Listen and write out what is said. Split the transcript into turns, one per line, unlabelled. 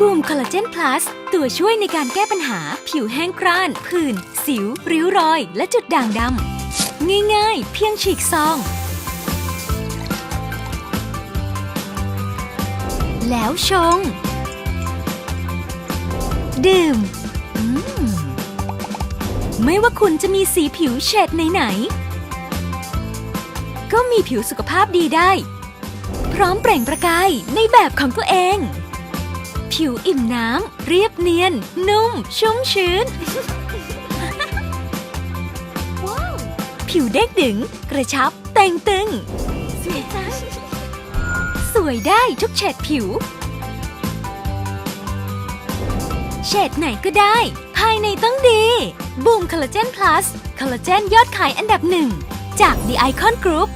บูมคอลลาเจนพลัสตัวช่วยในการแก้ปัญหา ผิวแห้งกร้าน ผื่น สิว ริ้วรอย และจุดด่างดำง่ายๆ เพียงฉีกซอง แล้วชง ดื่มมไม่ว่าคุณจะมีสีผิวเฉดไหนๆก็มีผิวสุขภาพดีได้ พร้อมเปล่งประกายในแบบของตัวเอง ผิวอิ่มน้ำ เรียบเนียน นุ่ม ชุ่มชื้น ผิวเด้งดึง กระชับ แต่งตึง สวยจัง สวยได้ทุกเฉดผิว เฉดไหนก็ได้ ภายในต้องดี บูมคอลลาเจนพลัส คอลลาเจนยอดขายอันดับหนึ่ง จาก The Icon Group